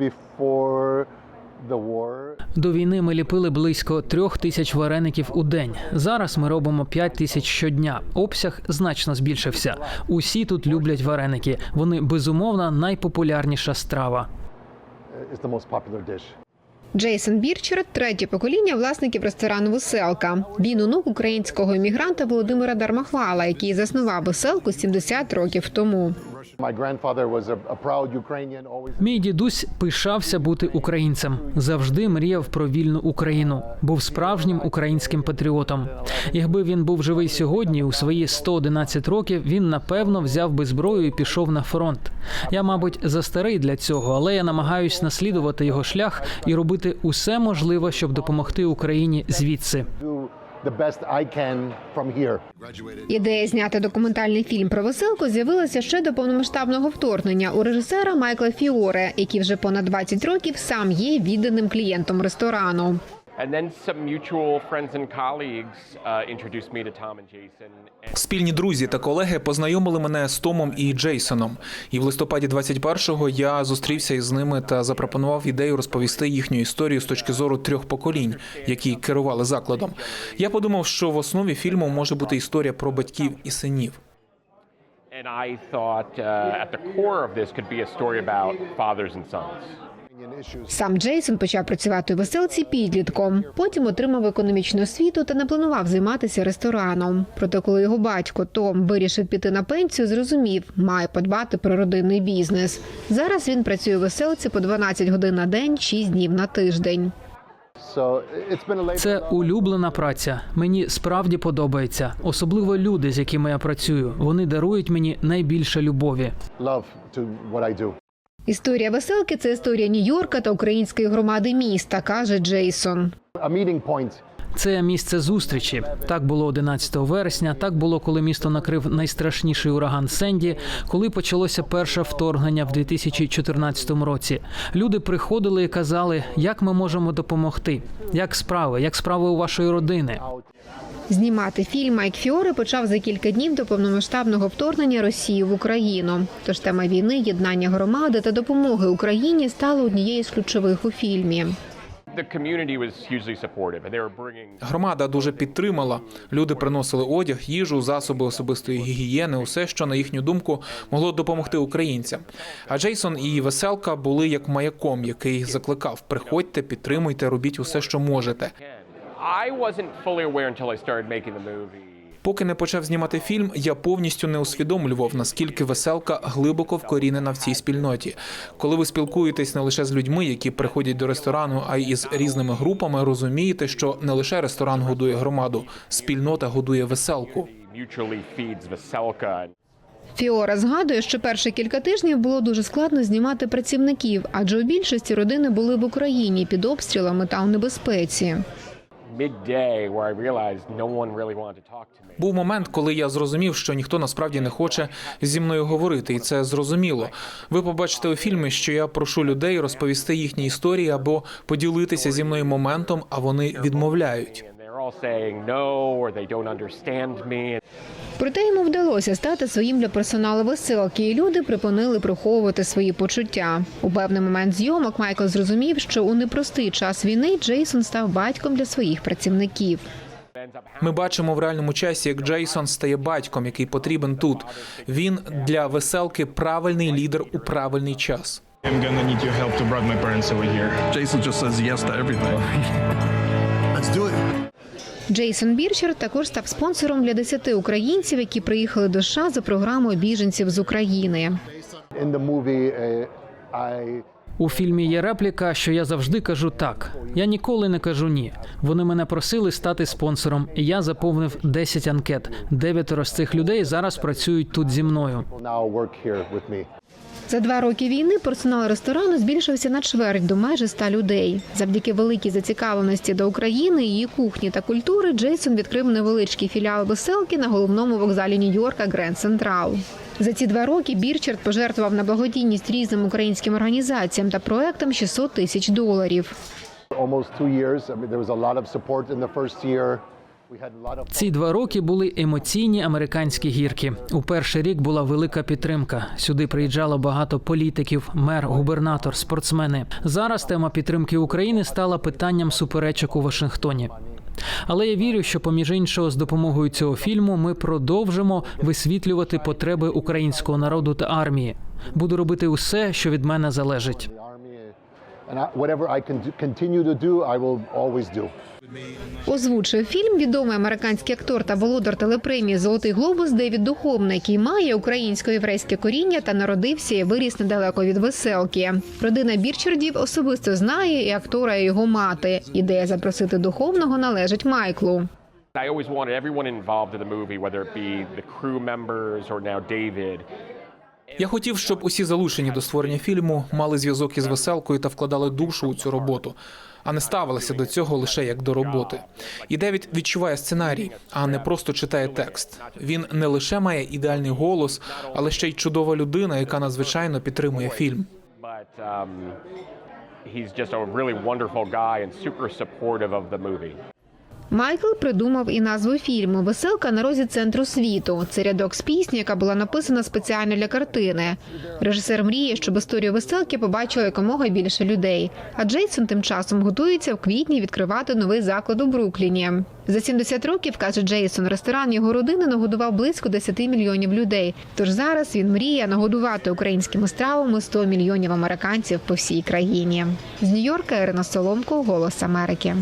Before the war, До війни ми ліпили близько трьох тисяч вареників у день. Зараз ми робимо п'ять тисяч щодня. Обсяг значно збільшився. Усі тут люблять вареники. Вони безумовно найпопулярніша страва. dish. Джейсон Бірчер третє покоління власників ресторану Веселка. Він онук українського іммігранта Володимира Дармахвала, який заснував веселку 70 років тому. Мій дідусь пишався бути українцем. Завжди мріяв про вільну Україну. Був справжнім українським патріотом. Якби він був живий сьогодні, у свої 111 років, він напевно взяв би зброю і пішов на фронт. Я, мабуть, застарий для цього, але я намагаюсь наслідувати його шлях і робити усе можливе, щоб допомогти Україні звідси. Ідея зняти документальний фільм про веселку з'явилася ще до повномасштабного вторгнення у режисера Майкла Фіоре, який вже понад 20 років сам є відданим клієнтом ресторану. And then some mutual friends and colleagues introduced me to Tom and Jason. Спільні друзі та колеги познайомили мене з Томом і Джейсоном. І в листопаді 21-го я зустрівся із ними та запропонував ідею розповісти їхню історію з точки зору трьох поколінь, які керували закладом. Я подумав, що в основі фільму може бути історія про батьків і синів. and I thought uh, at the core of this could be a story about fathers and sons. Сам Джейсон почав працювати у веселці підлітком. Потім отримав економічну освіту та не планував займатися рестораном. Проте, коли його батько Том вирішив піти на пенсію, зрозумів, має подбати про родинний бізнес. Зараз він працює у веселці по 12 годин на день, 6 днів на тиждень. Це улюблена праця. Мені справді подобається, особливо люди, з якими я працюю. Вони дарують мені найбільше любові. Історія веселки це історія Нью-Йорка та української громади міста, каже Джейсон. Це місце зустрічі. Так було 11 вересня. Так було, коли місто накрив найстрашніший ураган Сенді, коли почалося перше вторгнення в 2014 році. Люди приходили і казали, як ми можемо допомогти, як справи, як справи у вашої родини. Знімати фільм Майк Фіоре почав за кілька днів до повномасштабного вторгнення Росії в Україну. Тож тема війни, єднання громади та допомоги Україні стала однією з ключових у фільмі. Громада дуже підтримала. Люди приносили одяг, їжу, засоби особистої гігієни, усе, що на їхню думку могло допомогти українцям. А Джейсон і веселка були як маяком, який закликав: приходьте, підтримуйте, робіть усе, що можете. Поки не почав знімати фільм, я повністю не усвідомлював, наскільки веселка глибоко вкорінена в цій спільноті. Коли ви спілкуєтесь не лише з людьми, які приходять до ресторану, а й із різними групами, розумієте, що не лише ресторан годує громаду, спільнота годує веселку. Фіора згадує, що перші кілька тижнів було дуже складно знімати працівників, адже у більшості родини були в Україні під обстрілами та у небезпеці. Був момент, коли я зрозумів, що ніхто насправді не хоче зі мною говорити, і це зрозуміло. Ви побачите у фільмі, що я прошу людей розповісти їхні історії або поділитися зі мною моментом, а вони відмовляють. Проте йому вдалося стати своїм для персоналу веселки, і люди припинили приховувати свої почуття. У певний момент зйомок Майкл зрозумів, що у непростий час війни Джейсон став батьком для своїх працівників. Ми бачимо в реальному часі, як Джейсон стає батьком, який потрібен тут. Він для веселки правильний лідер у правильний час. Jason just says yes to everything. Let's do it. Джейсон Бірчер також став спонсором для 10 українців, які приїхали до США за програмою біженців з України. Uh, У фільмі є репліка, що я завжди кажу так. Я ніколи не кажу ні. Вони мене просили стати спонсором, і я заповнив 10 анкет. Дев'ятеро з цих людей зараз працюють тут зі мною. За два роки війни персонал ресторану збільшився на чверть до майже 100 людей. Завдяки великій зацікавленості до України, її кухні та культури, Джейсон відкрив невеличкий філіал веселки на головному вокзалі Нью-Йорка Гренд Централ. За ці два роки Бірчард пожертвував на благодійність різним українським організаціям та проектам 600 тисяч доларів. Ці два роки були емоційні американські гірки. У перший рік була велика підтримка. Сюди приїжджало багато політиків, мер, губернатор, спортсмени. Зараз тема підтримки України стала питанням суперечок у Вашингтоні. Але я вірю, що поміж іншого, з допомогою цього фільму ми продовжимо висвітлювати потреби українського народу та армії. Буду робити усе, що від мене залежить. And I, whatever I can do, continue to do, I will always do. Озвучив фільм відомий американський актор та володар телепремії Золотий глобус Девід Духовний, який має українсько-єврейське коріння та народився і виріс недалеко від веселки. Родина Бірчардів особисто знає і актора, і його мати. Ідея запросити духовного належить Майклу. I always wanted everyone involved in the movie, whether it be the crew members or now David, Я хотів, щоб усі залучені до створення фільму мали зв'язок із веселкою та вкладали душу у цю роботу, а не ставилися до цього лише як до роботи. І Девід відчуває сценарій, а не просто читає текст. Він не лише має ідеальний голос, але ще й чудова людина, яка надзвичайно підтримує фільм. um, he's just a really. Майкл придумав і назву фільму Веселка на розі центру світу. Це рядок з пісні, яка була написана спеціально для картини. Режисер мріє, щоб історію веселки побачило якомога більше людей. А Джейсон тим часом готується в квітні відкривати новий заклад у Брукліні. За 70 років, каже Джейсон, ресторан його родини нагодував близько 10 мільйонів людей. Тож зараз він мріє нагодувати українськими стравами 100 мільйонів американців по всій країні. З Нью-Йорка Ірина Соломко, Голос Америки.